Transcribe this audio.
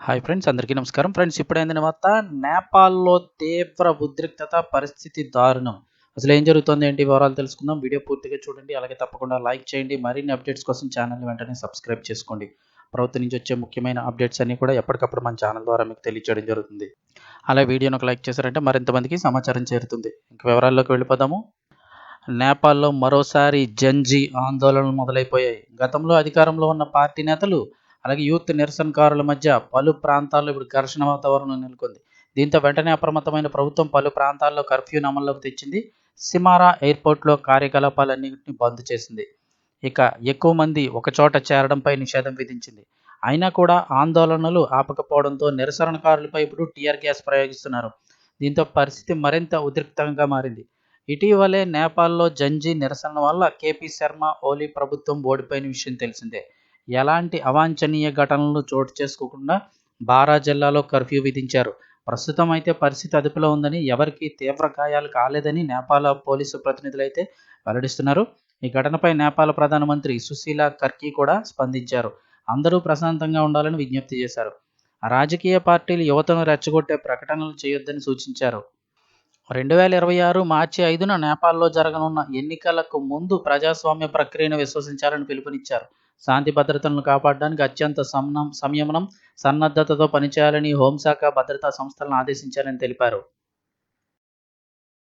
Hi friends అందరికీ నమస్కారం. Friends ఇప్పుడైంది వార్త. నేపాల్లో తీవ్ర ఉద్రిక్తత పరిస్థితి దారుణం. అసలు ఏం జరుగుతుంది ఏంటి వివరాలు తెలుసుకుందాం. వీడియో పూర్తిగా చూడండి. అలాగే తప్పకుండా లైక్ చేయండి. మరిన్ని అప్డేట్స్ కోసం ఛానల్ని వెంటనే సబ్స్క్రైబ్ చేసుకోండి. ప్రభుత్వం నుంచి వచ్చే ముఖ్యమైన అప్డేట్స్ అన్నీ కూడా ఎప్పటికప్పుడు మన ఛానల్ ద్వారా మీకు తెలియచేయడం జరుగుతుంది. అలా వీడియోని ఒక లైక్ చేశారంటే మరింతమందికి సమాచారం చేరుతుంది. ఇంక వివరాల్లోకి వెళ్ళిపోదాము. నేపాల్లో మరోసారి జంజీ ఆందోళనలు మొదలైపోయాయి. గతంలో అధికారంలో ఉన్న పార్టీ నేతలు అలాగే యూత్ నిరసనకారుల మధ్య పలు ప్రాంతాల్లో ఇప్పుడు ఘర్షణ వాతావరణం నెలకొంది. దీంతో వెంటనే అప్రమత్తమైన ప్రభుత్వం పలు ప్రాంతాల్లో కర్ఫ్యూని అమల్లోకి తెచ్చింది. సిమారా ఎయిర్పోర్ట్లో కార్యకలాపాలన్నింటినీ బంద్ చేసింది. ఇక ఎక్కువ మంది ఒకచోట చేరడంపై నిషేధం విధించింది. అయినా కూడా ఆందోళనలు ఆపకపోవడంతో నిరసనకారులపై ఇప్పుడు టీఆర్ గ్యాస్ ప్రయోగిస్తున్నారు. దీంతో పరిస్థితి మరింత ఉద్రిక్తంగా మారింది. ఇటీవలే నేపాల్లో జంజీ నిరసన వల్ల కేపీ శర్మ ఓలీ ప్రభుత్వం ఓడిపోయిన విషయం తెలిసిందే. ఎలాంటి అవాంఛనీయ ఘటనలు చోటు చేసుకోకుండా బారా జిల్లాలో కర్ఫ్యూ విధించారు. ప్రస్తుతం అయితే పరిస్థితి అదుపులో ఉందని ఎవరికి తీవ్ర గాయాలు కాలేదని నేపాల్ పోలీసు ప్రతినిధులు అయితే వెల్లడిస్తున్నారు. ఈ ఘటనపై నేపాల్ ప్రధానమంత్రి సుశీల కర్కీ కూడా స్పందించారు. అందరూ ప్రశాంతంగా ఉండాలని విజ్ఞప్తి చేశారు. రాజకీయ పార్టీలు యువతను రెచ్చగొట్టే ప్రకటనలు చేయొద్దని సూచించారు. రెండు వేల ఇరవై ఆరు మార్చి ఐదున నేపాల్లో జరగనున్న ఎన్నికలకు ముందు ప్రజాస్వామ్య ప్రక్రియను విశ్వసించాలని పిలుపునిచ్చారు. శాంతి భద్రతలను కాపాడడానికి అత్యంత సంనం సంయమనం సన్నద్ధతతో పనిచేయాలని హోంశాఖ భద్రతా సంస్థలను ఆదేశించారని తెలిపారు.